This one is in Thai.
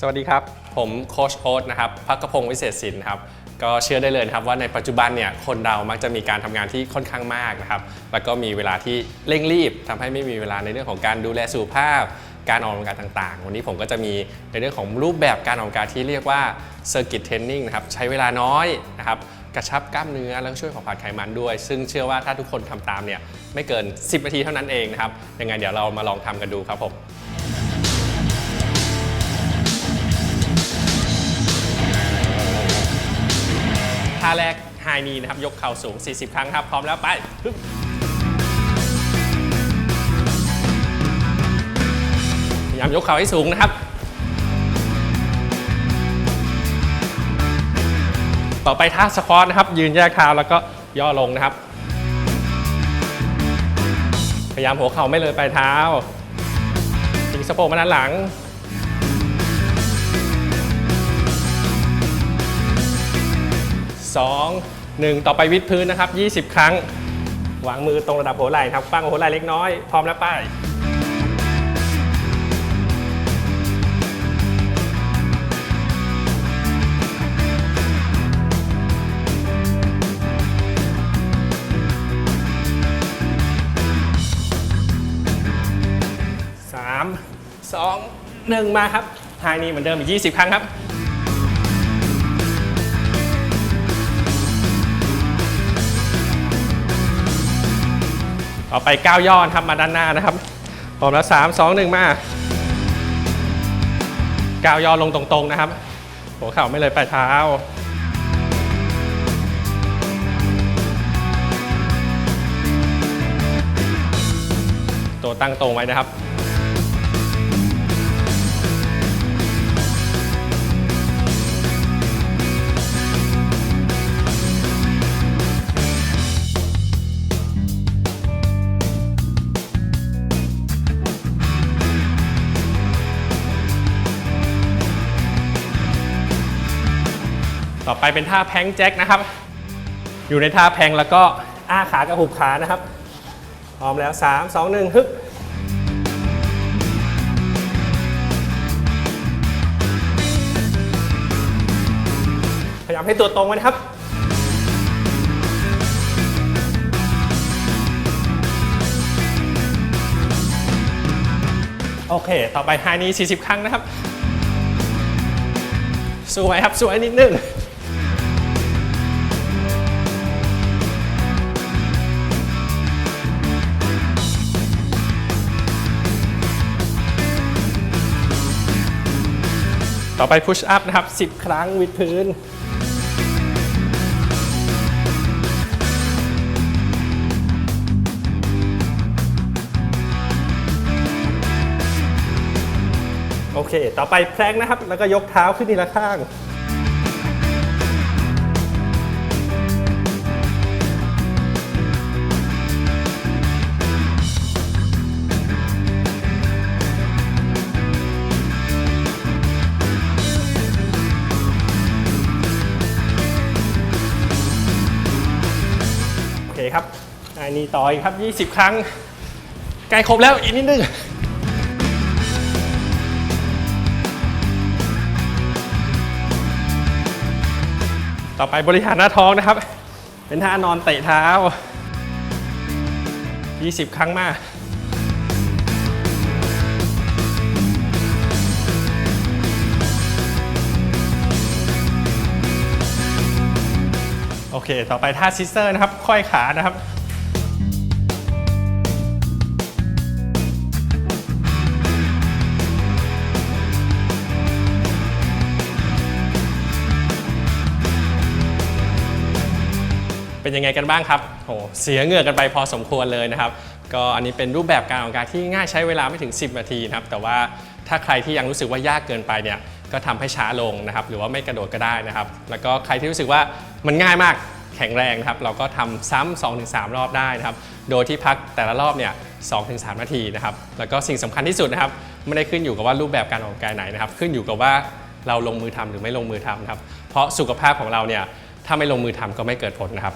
สวัสดีครับ ผมโคชโอ๊ตนะครับพักกระพงวิเศษสินครับก็เชื่อได้เลยนะครับว่าในปัจจุบันเนี่ยคนเรามักจะมีการทำงานที่ค่อนข้างมากนะครับแล้วก็มีเวลาที่เร่งรีบทำให้ไม่มีเวลาในเรื่องของการดูแลสุขภาพ การออกกำลังกายต่างๆ วันนี้ผมก็จะมีในเรื่องของรูปแบบการออกกำลังกายที่เรียกว่า Circuit Training นะครับใช้เวลาน้อยนะครับกระชับกล้ามเนื้อแล้วก็ช่วยเผาผลาญไขมันด้วย ซึ่งเชื่อว่าถ้าทุกคนทำตามเนี่ยไม่เกิน 10 นาทีเท่านั้นเองนะครับยังไงเดี๋ยวเรามาลองทำกันดูครับผม ท่าแรกไฮนีนะครับ ยกเข่าสูง 40 ครั้งครับ พร้อมแล้วไปปึ๊บพยายามยกเข่าให้สูงนะครับ ต่อไปท่าสควอตนะครับ ยืนแยกเท้าแล้วก็ย่อลงนะครับ พยายามหัวเข่าไม่เลยปลายเท้าทิ้งสะโพกมาด้านหลัง 2 1 ต่อไปวิดพื้นนะครับ 20 ครั้ง วางมือตรงระดับหัวไหล่ครับฟังหัวไหล่เล็กน้อย พร้อมแล้วไป้ายสามสองหนึ่งมาครับทายนี้เหมือนเดิมอีก 20 ครั้งครับ ต่อไปก้าวย้อนครับมาด้านหน้านะครับพร้อมแล้วสามสองหนึ่งมาก้าวย้อลงตรงๆนะครับ หัวเข่าไม่เลยปลายเท้าตัวตั้งตรงไว้นะครับ ต่อไปเป็นท่าแพงแจ็คนะครับ อยู่ในท่าแพงแล้วก็อ้าขากระหุบขานะครับ พร้อมแล้ว 3 2 1ฮึบพยายามให้ตัวตรงไว้นะครับโอเค ต่อไปไฮนี้ 40 ครั้งนะครับ สวยครับ สวยนิดนึง ต่อไปพุชอัพนะครับ 10 ครั้งวิดพื้น โอเค ต่อไปแพลงนะครับ แล้วก็ยกเท้าขึ้นทีละข้าง คครับอันนี้ต่ออีกครับ 20 ครั้งใกล้ครบแล้วอีกนิดนึงต่อไปบริหารหน้าท้องนะครับ เป็นท่านอนเตะเท้า 20 ครั้งมาก เค ต่อไปท่าซิสเตอร์นะครับค่อยขานะครับเป็นยังไงกันบ้างครับโหเสียเหงื่อกันไปพอสมควรเลยนะครับ ก็อันนี้เป็นรูปแบบการออกกำลังกายที่ง่ายใช้เวลาไม่ถึง 10 นาทีนะครับ แต่ว่าถ้าใครที่ยังรู้สึกว่ายากเกินไปเนี่ย ก็ทำให้ช้าลงนะครับ หรือว่าไม่กระโดดก็ได้นะครับ แล้วก็ใครที่รู้สึกว่ามันง่ายมาก แข็งแรงนะครับ เราก็ทำซ้ำ2-3รอบได้นะครับ โดยที่พักแต่ละรอบเนี่ย2-3นาทีนะครับ แล้วก็สิ่งสำคัญที่สุดนะครับ ไม่ได้ขึ้นอยู่กับว่ารูปแบบการออกกำลังกายไหนนะครับ ขึ้นอยู่กับว่าเราลงมือทำหรือไม่ลงมือทำนะครับ เพราะสุขภาพของเราเนี่ยถ้าไม่ลงมือทำก็ไม่เกิดผลนะครับ